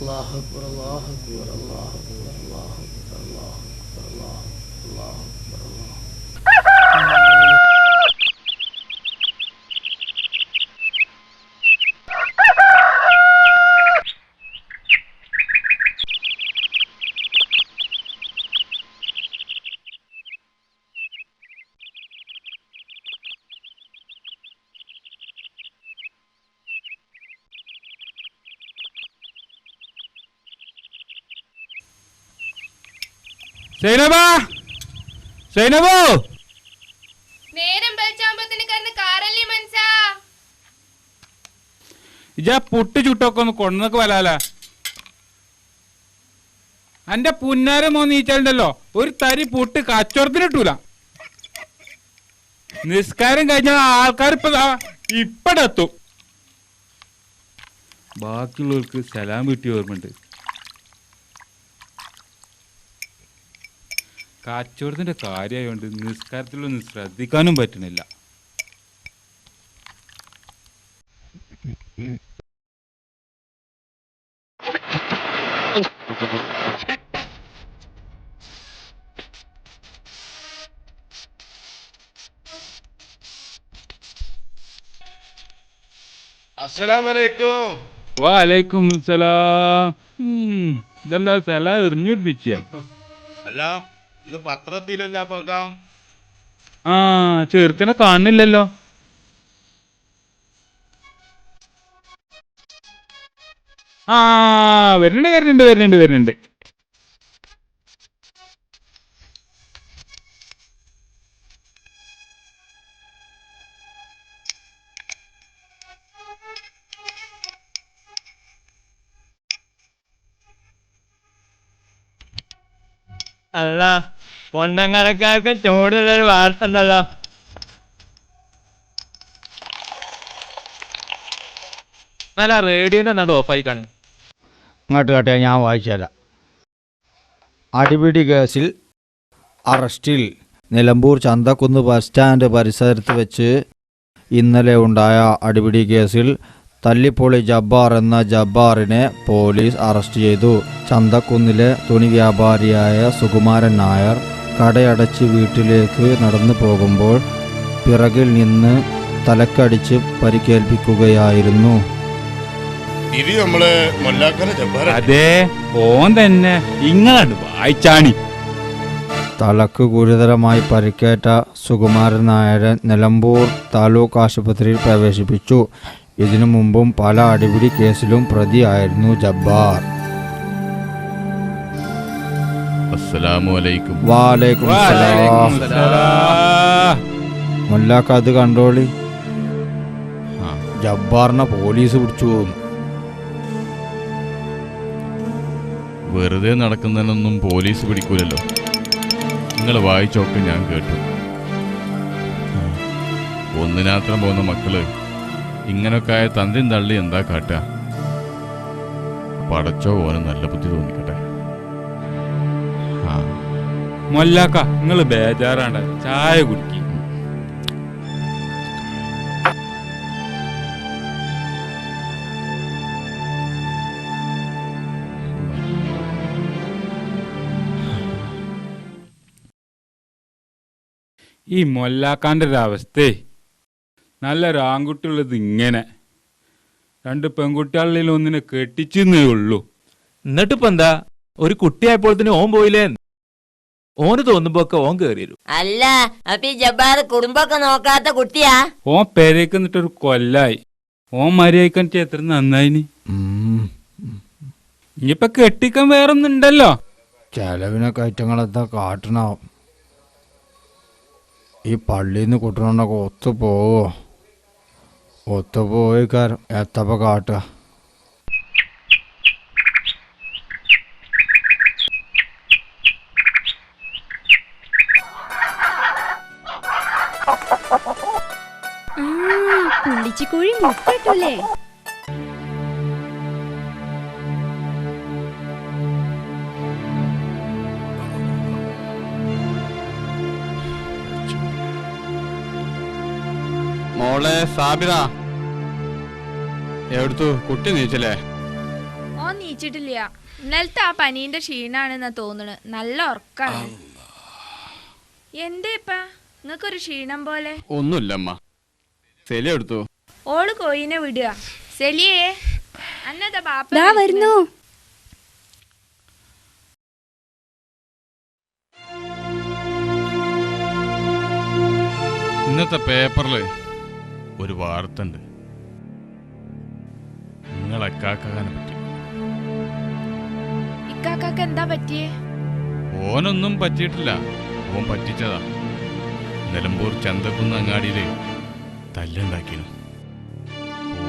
اللہ اکبر اللہ اکبر اللہ اکبر اللہ اکبر اللہ اکبر اللہ اکبر اللہ اکبر اللہ സൈനബാ! സൈനബോ! നേരം വെച്ചാകുമ്പത്തിന് കന്ന് കാറല്ലേ മനസ്സാ ഇജാ പുട്ട് ചുട്ടൊക്കെ ഒന്ന് കൊണ്ടൊക്കെ വലാല അന്റെ പുന്നാര മോ നീച്ചാലുണ്ടല്ലോ ഒരു തരി പുട്ട് കച്ചവടത്തിന് നിസ്കാരം കഴിഞ്ഞ ആൾക്കാർ ഇപ്പൊ ഇപ്പടെത്തും. ബാക്കിയുള്ളവർക്ക് സലാം കിട്ടിയ ഓർമ്മയുണ്ട്. കച്ചവടത്തിന്റെ കാര്യമായോണ്ട് നിസ്കാരത്തിലൊന്നും ശ്രദ്ധിക്കാനും പറ്റണില്ല അസ്സലാമലൈക്കും. വാലൈക്കും സലാം. ഇതെന്താ സലാം എറിഞ്ഞിടിച്ച അല്ല. ഇത് പത്രത്തിലല്ല പോകാം ആ ചെറുത്തിനെ കാണുന്നില്ലല്ലോ. ആ വരുന്നുണ്ട് വരുന്നുണ്ട് വരുന്നുണ്ട് വരുന്നുണ്ട്. അല്ല പൊന്നങ്ങരക്കാർക്ക് ചൂടുള്ളൊരു വാർത്ത ഉണ്ടല്ലോ നല്ല റേഡിയോ എന്നാ ഓഫായി കാണും. ഇങ്ങോട്ട് കേട്ടെ ഞാൻ വായിച്ചുതരാം. അടിപിടി കേസിൽ അറസ്റ്റിൽ നിലമ്പൂർ ചന്തക്കുന്ന് ബസ് സ്റ്റാൻഡ് പരിസരത്ത് വെച്ച് ഇന്നലെ ഉണ്ടായ അടിപിടി കേസിൽ തല്ലിപ്പൊളി ജബ്ബാർ എന്ന ജബ്ബാറിനെ പോലീസ് അറസ്റ്റ് ചെയ്തു. ചന്തക്കുന്നിലെ തുണി വ്യാപാരിയായ സുകുമാരൻ നായർ കടയടച്ച് വീട്ടിലേക്ക് നടന്നു പോകുമ്പോൾ പിറകിൽ നിന്ന് തലക്കടിച്ച് പരിക്കേൽപ്പിക്കുകയായിരുന്നു. ഇത് നമ്മളെ മൊല്ലാക്കര ജബ്ബാർ അതെ ഓൻ തന്നെ. ഇങ്ങളാണ് വായിച്ചാണി. തലക്ക് ഗുരുതരമായി പരിക്കേറ്റ സുകുമാരൻ നായരെ നിലമ്പൂർ താലൂക്ക് ആശുപത്രിയിൽ പ്രവേശിപ്പിച്ചു. ഇതിനു മുമ്പും പല അടിപിടി കേസിലും പ്രതിയായിരുന്നു ജബ്ബാർ. മുല്ലാക്ക അത് കണ്ടോളി. ആ. ജബ്ബാറിനെ പോലീസ് പിടിച്ചു പോകുന്നു. വെറുതെ നടക്കുന്നതിനൊന്നും പോലീസ് പിടിക്കൂലല്ലോ. നിങ്ങൾ വായിച്ചൊക്കെ ഞാൻ കേട്ടു. ഒന്നിനാത്രം പോകുന്ന മക്കൾ ഇങ്ങനൊക്കെ ആയ തന്തിയും തള്ളി എന്താ കാട്ടുക പടച്ചോ ഓന് നല്ല ബുദ്ധി തോന്നിക്കട്ടെ. മൊല്ലാക്ക നിങ്ങൾ ബേജാറാണ്ട ചായ കുടിക്കി. ഈ മൊല്ലാക്കാന്റെ ഒരവസ്ഥേ. നല്ലൊരു ആൺകുട്ടിയുള്ളത് ഇങ്ങനെ. രണ്ട് പെൺകുട്ടികളിൽ ഒന്നിനെ കെട്ടിച്ചെന്നേ ഉള്ളൂ. എന്നിട്ടിപ്പോ എന്താ? ഒരു കുട്ടിയായപ്പോഴത്തിന് ഓൻ പോയില്ലേ? ഓന് തോന്നുമ്പോ ഒക്കെ ഓൻ കേറി വരും. അല്ല അപ്പൊ ഈ ജബ്ബാർ കുടുംബൊക്കെ നോക്കാത്ത കുട്ടിയാ? ഓൻ പേരേക്ക് നിട്ടൊരു കൊല്ലായി. ഓൻ മര്യാദക്കാൻ എത്ര നന്നായിനി. ഇനിയിപ്പൊ കെട്ടിക്കാൻ വേറൊന്നുണ്ടല്ലോ ചെലവിനെ കയറ്റങ്ങളെത്താ കാട്ടണാവും. ഈ പള്ളിയിൽ നിന്ന് കുട്ടനൊക്കെ ഒത്തു പോവോ ഒത്തു പോയി കാരം എത്തപ്പ കാട്ടുക? പുള്ളിച്ചിക്കോഴി മുട്ടല്ലേ മോളെ സാബിറ. എവിടുത്തു? കുട്ടി നീച്ചല്ലേ? ഓ നീച്ചിട്ടില്ല. ഇന്നലത്തെ ആ പനീന്റെ ക്ഷീണാണെന്നാ തോന്നണ്. നല്ല ഉറക്കാണ്. എന്തേ ഇപ്പ? നിങ്ങക്കൊരു ക്ഷീണം പോലെ? ഒന്നുമില്ലമ്മ. സെലി എടുത്തു. ഓൾ കോയിനെ വിടുക. സെലിയേ അന്നതാ ബാപ്പ വരുന്നു. ഇന്നത്തെ പേപ്പറിൽ ഒരു വാർത്ത ഉണ്ട് നിങ്ങളെ കാക്കാനെ പറ്റി. ഇക്കാക്കാക്ക് എന്താ പറ്റിയേ? ഓനൊന്നും പറ്റിയിട്ടില്ല. ഓൻ പറ്റിച്ചതാ. നിലമ്പൂർ ചന്തക്കുന്ന് അങ്ങാടിയിൽ തല്ലുണ്ടാക്കിയിരുന്നു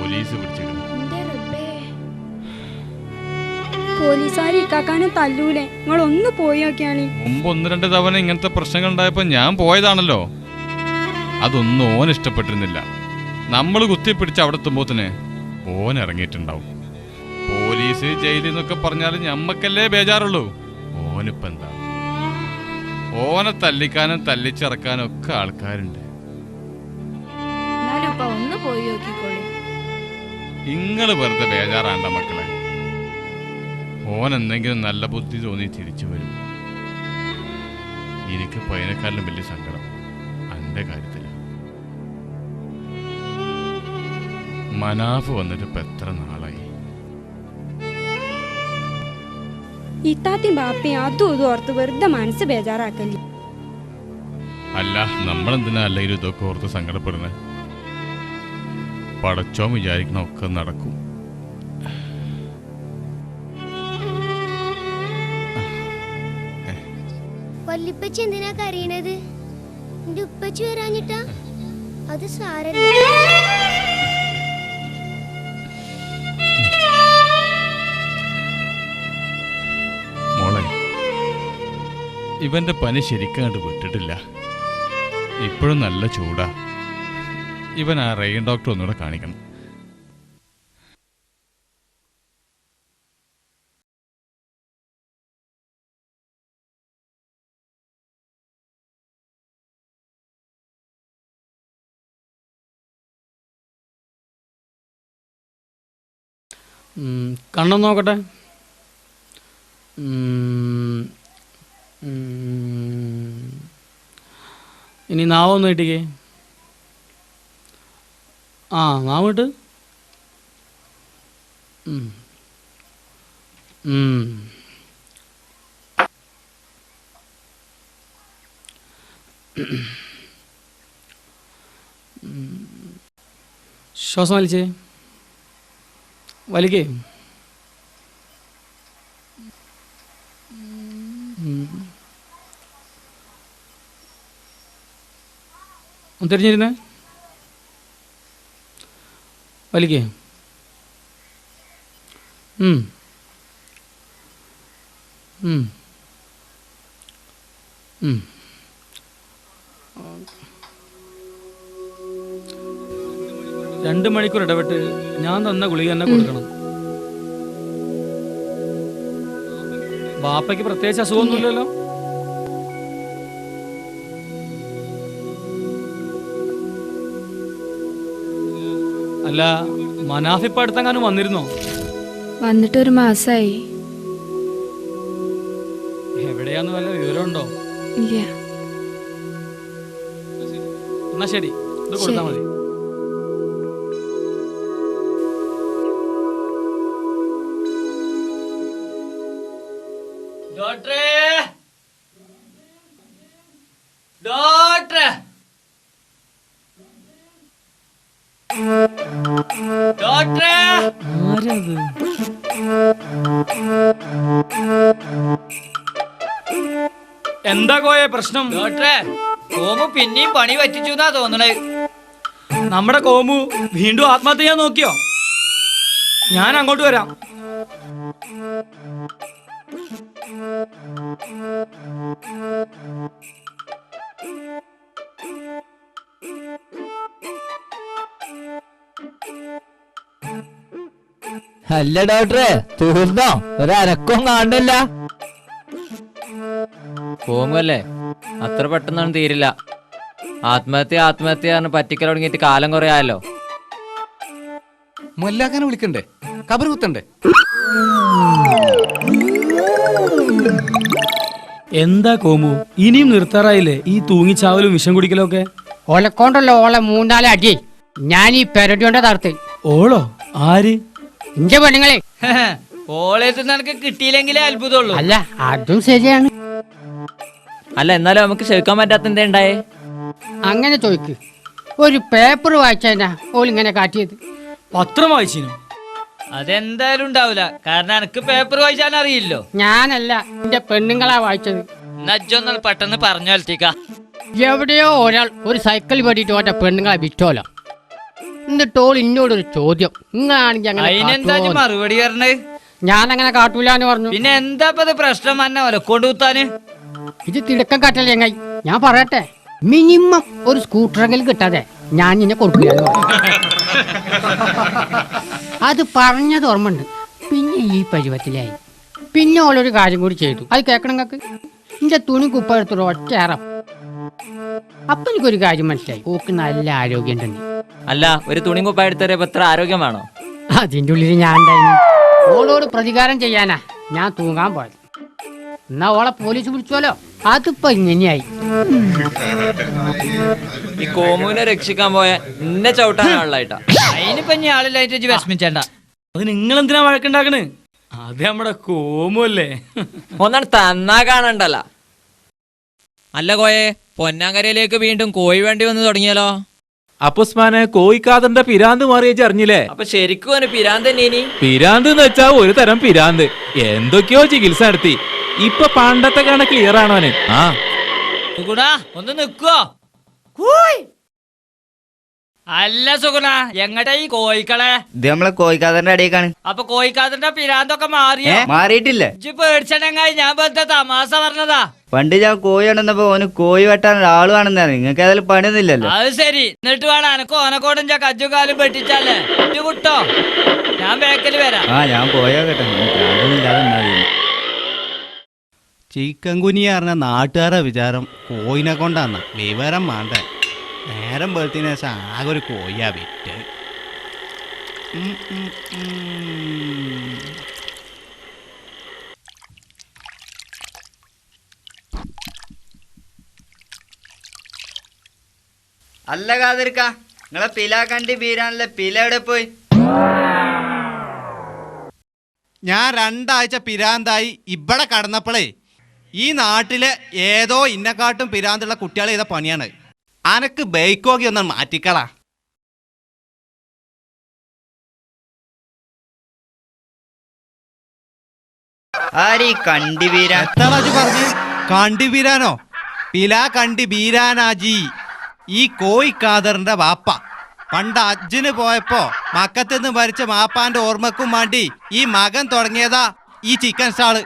പോലീസ് റബ്ബേ. പോലീസുകാർ ഇക്കാക്കാനെ തല്ലൂലേ. നിങ്ങൾ ഒന്ന് പോയി നോക്കിയാണി. മുമ്പ് ഒന്ന് രണ്ട് തവണ ഇങ്ങനത്തെ പ്രശ്നങ്ങൾ ഉണ്ടായപ്പോ ഞാൻ പോയതാണല്ലോ. അതൊന്നും ഓൻ ഇഷ്ടപ്പെട്ടിരുന്നില്ല. നമ്മൾ കുത്തിപ്പിടിച്ച് അവിടെ എത്തുമ്പോത്തിന് ഓൻ ഇറങ്ങിയിട്ടുണ്ടാവും. പോലീസ് ജയിലിൽ നിന്നൊക്കെ പറഞ്ഞാൽ ഞമ്മക്കല്ലേ ബേജാറുള്ളൂ. ഓനിപ്പെന്താ ഓനെ തല്ലിക്കാനും തല്ലിച്ചിറക്കാനും ഒക്കെ ആൾക്കാരുണ്ട്. ഇങ്ങൾ വെറുതെ ബേജാറാണ്ട മക്കളെ. ഓൻ എന്തെങ്കിലും നല്ല ബുദ്ധി തോന്നി തിരിച്ചു വരും എനിക്ക് പതിനേക്കാളിലും വലിയ സങ്കടം എന്റെ കാര്യത്തിൽ. മനാഫ് വന്നിട്ട് ഇപ്പൊ എത്ര നാളായി? ഇത്താത്തി ബാപ്പയും അതും ഇതും ഓർത്ത് വെറുതെ മനസ്സ് ബേജാറാക്കല്ലേ. അല്ല നമ്മളെന്തിനാ അല്ല ഇതൊക്കെ ഓർത്ത് സങ്കടപ്പെടുന്നത് പടച്ചോ വിചാരിക്കണ ഒക്കെ നടക്കും. വല്ലിപ്പച്ചി എന്തിനാ കരയണത്? എന്റെ ഉപ്പച്ചി വരാഞ്ഞിട്ടാ? അത് സാരല്ല. മോളെ ഇവന്റെ പനി ശരിക്കും കണ്ട് വിട്ടിട്ടില്ല. ഇപ്പോഴും നല്ല ചൂടാ. ഇവൻ ആ റെയിൻ ഡോക്ടർ ഒന്നുകൂടെ കാണിക്കണം. കണ്ണം നോക്കട്ടെ. ഇനി നാവൊന്ന് കിട്ടിക്കേ. ആ അങ്ങോട്ട്. ശ്വാസം വലിച്ചേ വലിക്കേ. ഒന്ന് തിരിഞ്ഞിരുന്നേ വലിക്കേ. രണ്ട് മണിക്കൂർ ഇടപെട്ട് ഞാൻ തന്ന ഗുളിക തന്നെ കൊടുക്കണം. ബാപ്പയ്ക്ക് പ്രത്യേകിച്ച് അസുഖമൊന്നുമില്ലല്ലോ. അല്ല മനാഫിപ്പ അടുത്തെങ്ങാനും വന്നിരുന്നോ? വന്നിട്ട് ഒരു മാസായി. എവിടെയാന്ന് വല്ല വിവരമുണ്ടോ? ഇല്ല. എന്നാ ശരി ഇത് കൊടുത്താ മതി. ഡോക്ടറേ ഡോക്ടറെ! ഡോക്ടറെ! ആരത്? എന്താ കോയെ പ്രശ്നം? ഡോക്ടറെ കോമു പിന്നെയും പണി പറ്റിച്ചു എന്നാ തോന്നണേ. നമ്മുടെ കോമു വീണ്ടും ആത്മഹത്യ ചെയ്യാൻ നോക്കിയോ? ഞാൻ അങ്ങോട്ട് വരാം. അല്ല ഡോക്ടറെ തീർന്നോ? ഒരനക്കം കാണണ്ടല്ല പോങ്ങല്ലേ അത്ര പെട്ടെന്നൊന്നും തീരില്ല. ആത്മഹത്യ ആത്മഹത്യ പറ്റിക്കൽ തുടങ്ങിയിട്ട് കാലം കുറയായല്ലോ മുല്ലാക്കാനെ വിളിക്കണ്ടേ? കബർ കുത്തണ്ടേ? എന്താ കോമു? ഇനിയും നിർത്താറായില്ലേ? ഈ തൂങ്ങിച്ചാവലും വിഷം കുടിക്കലൊക്കെ? ഓലെക്കൊണ്ടല്ലോ ഓളെ മൂന്നാൽ അടി. ഞാൻ ഈ പെരടിയോണ്ട തർത്ത് ഓളോ? ആര്? ഇന്റെ പെണ്ണുങ്ങളെ കോളേജിൽ നിനക്ക് കിട്ടിയില്ലെങ്കിലേ അത്ഭുതമുള്ളൂ. അല്ല അതും ശരിയാണ്. അല്ല എന്നാലും നമുക്ക് ക്ഷമിക്കാൻ പറ്റാത്ത എന്തേ ഉണ്ടായേ? അങ്ങനെ ചോദിക്ക്. ഒരു പേപ്പർ വായിച്ചാ ഓൾ ഇങ്ങനെ കാട്ടിയത്. പത്രം വായിച്ചിനു. അതെന്തായാലും ഉണ്ടാവില്ല കാരണം എനിക്ക് പേപ്പർ വായിച്ചാൻ അറിയില്ലോ ഞാനല്ല എന്റെ പെണ്ണുങ്ങളാ വായിച്ചത്. നജ്ജൊന്ന് പെട്ടെന്ന് പറഞ്ഞു വലത്തേക്ക എവിടെയോ ഒരാൾ ഒരു സൈക്കിൾ പേടിയിട്ട് ഓന്റെ പെണ്ണുങ്ങളെ വിറ്റോലോ. എന്നിട്ട് ഓൾ ഇന്നോട് ഒരു ചോദ്യം. നിങ്ങളാണെങ്കിൽ അങ്ങനെ അതിനെന്താ ഇജ്ജ് കാട്ടുവോന്ന്. മറുപടി പറഞ്ഞത് ഞാൻ അങ്ങനെ കാട്ടൂലെന്ന് പറഞ്ഞു. പിന്നെ എന്താ ഇപ്പൊ ഇത് പ്രശ്നം തന്നെ ഒലക്കൊണ്ട് കുത്താന്? ഇത് തിടക്കം കാട്ടല്ലേ ചങ്ങായി ഞാൻ പറയട്ടെ. മിനിമം ഒരു സ്കൂട്ടറെങ്കിലും കിട്ടാതെ ഞാൻ നിന്നെ കൊടുക്കില്ല എന്ന് പറഞ്ഞു. അത് പറഞ്ഞത് ഓർമ്മയുണ്ട്. പിന്നെ ഈ പരുവത്തിലായി. പിന്നെ ഓളൊരു കാര്യം കൂടി ചെയ്തു. അത് കേൾക്കണം നിങ്ങൾക്ക്? എന്റെ തുണി കുപ്പ എടുത്തൊരു ഒറ്റയാറം അപ്പൊ എനിക്കൊരു കാര്യം മനസ്സിലായി. ഓക്ക് നല്ല ആരോഗ്യം തന്നെ അല്ല ഒരു തുണി കുപ്പ എടുത്തറിയപ്പോ എത്ര ആരോഗ്യം വേണോ? അതിന്റെ ഉള്ളിൽ ഞാൻ ഉണ്ടായിരുന്നു ഓളോട് പ്രതികാരം ചെയ്യാനാ. ഞാൻ തൂങ്ങാൻ പോയത്. എന്നാ ഓളെ പോലീസ് പിടിച്ചോലോ അതിപ്പോ ഇങ്ങനെയായി. ഈ കോമുവിനെ രക്ഷിക്കാൻ പോയ എന്നെ ചവിട്ടാനാളായിട്ടാ അതിനിപ്പോ ഇനി ആളില്ലായിട്ട് വിഷമിച്ചേണ്ട. അത് നിങ്ങൾ എന്തിനാ വഴക്കുണ്ടാക്കണ്? അത് നമ്മുടെ കോമു അല്ലേ? ഒന്നാണ് തന്നാ കാണണ്ടല്ല. അല്ല കോയെ പൊന്നാങ്കരയിലേക്ക് വീണ്ടും കോഴി വേണ്ടി വന്ന് തുടങ്ങിയാലോ? അപ്പുസ്മാനെ കോയിക്കാതന്റെ പിരാന്ത് മാറിയേച്ച് അറിഞ്ഞില്ലേ അപ്പൊ ശരിക്കും പിരാന്ത് തന്നെ ഇനി? പിരാന്ത് എന്ന് വെച്ചാ ഒരു തരം പിരാന്ത്. എന്തൊക്കെയോ ചികിത്സ നടത്തി. ഇപ്പൊ പണ്ടത്തെ കണ ക്ലിയർ ആണോന് ആ. ഒന്ന് നിക്കുവോ അല്ല സുഗുണ എങ്ങടെ ഈ കോഴിക്കളെ? ഇത് നമ്മളെ കോയിക്കാതന്റെ അടിയേക്കാണ്. അപ്പൊ കോയിക്കാതന്റെ പിരാന്തൊക്കെ മാറിയോ? മാറിയിട്ടില്ല. ഇജ്ജ് പേടിച്ചണെങ്കിൽ ഞാൻ വെറുതെ തമാശ പറഞ്ഞതാ? പണ്ട് ഞാൻ കോഴി ഉണ്ടെന്നപ്പോ ഓന് കോഴി വെട്ടാൻ ആൾ വേണമെന്നാ നിങ്ങൾക്ക് അതിൽ പണിയൊന്നുമില്ലല്ലോ. അത് ശരി. എന്നിട്ട് വേണം എനക്ക് ഓനക്കോടും ചാ കജ്ജും കാലും പെട്ടിച്ചല്ലേ ഇജ്ജ് വിട്ടോ. ഞാൻ ബേക്കൽ വരാം. ആ ഞാൻ പോയാ കേട്ടോ ഇല്ലാതെ ചിക്കൻ കുനിയ പറഞ്ഞ നാട്ടുകാരെ വിചാരം കോയിനെ കൊണ്ടാന്ന. വിവരം വേണ്ട നേരം വെളുത്തിന് ആകെ ഒരു കോഴിയാ വിറ്റ്. അല്ല കാതിരിക്ക നിങ്ങളെ പില കണ്ടി പില എവിടെ പോയി? ഞാൻ രണ്ടാഴ്ച പിരാന്തായി ഇവിടെ കടന്നപ്പോഴേ ഈ നാട്ടിലെ ഏതോ ഇന്നക്കാട്ടും പിരാന്തുള്ള കുട്ടികളെ ചെയ്ത പണിയാണ്. അനക്ക് ബൈക്കോകി ഒന്ന് മാറ്റിക്കളാ ആരീ കണ്ടി ബീരാൻ എത്താളാജി പറഞ്ഞു? കണ്ടി ബീരാനോ പില കണ്ടി ബീരാനാജി ഈ കോയി കാതറിന്റെ വാപ്പ. പണ്ട് അജ്ജിന് പോയപ്പോ മക്കത്തുനിന്ന് ഭരിച്ച മാപ്പാന്റെ ഓർമ്മക്കും വേണ്ടി ഈ മകൻ തുടങ്ങിയതാ ഈ chicken stall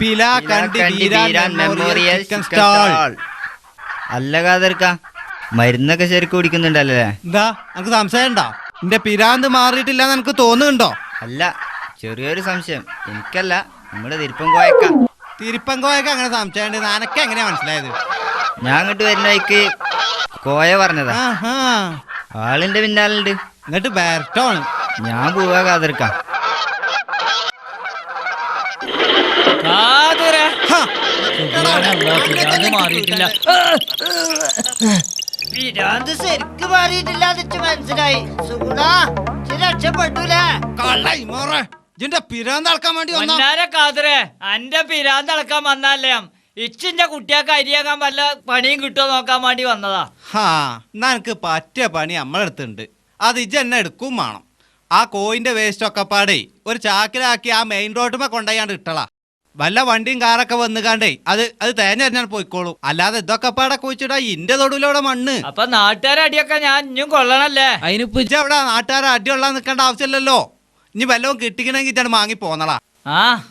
Pilakandi Beeran memorial chicken stall അല്ല കാതിരിക്ക മരുന്നൊക്കെ ശരിക്കും കുടിക്കുന്നുണ്ടല്ലേ? എന്താ നമുക്ക് സംശയമുണ്ടോ? എന്റെ പിരാന്ത് മാറിയിട്ടില്ല എനിക്ക് തോന്നുന്നുണ്ടോ? അല്ല ചെറിയൊരു സംശയം. എനിക്കല്ല നമ്മുടെ തിരുപ്പം കോയക്ക. തിരുപ്പം കോയക്ക അങ്ങനെ സംശയം നനക്ക് എങ്ങനെയാ മനസ്സിലായത്? ഞാൻ അങ്ങോട്ട് വരുന്ന വഴിക്ക് കോയ പറഞ്ഞതാ. ആഹാ. ആളിന്റെ പിന്നാലുണ്ട്. എന്നിട്ട് ബാരറ്റോണ് ഞാൻ പോവാ കാതിർക്കാം. മാറിയിട്ടില്ല. പിരാന്ത് ശരിക്ക് മാറിയിട്ടില്ല എന്നിട്ട് മനസ്സിലായി. സുഗുണ രക്ഷപ്പെട്ടൂലേ കള്ളായി മോറെ. ഇതിന്റെ പിരാന്ത് അളക്കാൻ വേണ്ടി കാതുരെ അന്റെ പിരാന്ത് അളക്കാൻ വന്നാലേ. ഇച്ചിന്റെ കുട്ടിയാക്ക് അരിയാക്കാൻ വല്ല പണിയും കിട്ടുമോ നോക്കാൻ വേണ്ടി വന്നതാ. ഹാ എന്നാ എനിക്ക് പറ്റിയ പണി നമ്മളെടുത്തുണ്ട്. അത് ഇജ്ജ് എന്നെ എടുക്കും വേണം. ആ കോയിന്റെ വേസ്റ്റ് ഒക്കെ പാടേ ഒരു ചാക്കിലാക്കി ആ മെയിൻ റോഡുമേ കൊണ്ടുപോയാണ്ട് ഇട്ടളാ. വല്ല വണ്ടിയും കാറൊക്കെ വന്നുകാണ്ടേ അത് അത് തേഞ്ഞറിഞ്ഞാൽ പോയിക്കോളും. അല്ലാതെ ഇതൊക്കെ പാടെ കുഴിച്ചിടാ ഇന്റെ തൊടുവിലൂടെ മണ്ണ്. അപ്പൊ നാട്ടുകാരെ അടിയൊക്കെ ഞാൻ ഇനിയും കൊള്ളണല്ലേ? അതിനിപ്പോ ഇജ്ജ് അവിടെ നാട്ടുകാരെ അടിയുള്ള നിൽക്കേണ്ട ആവശ്യമില്ലല്ലോ. ഇനി വല്ലതും കിട്ടിക്കണമെങ്കിൽ ഇജ്ജാണ് മാങ്ങി പോന്നളാ. ആ.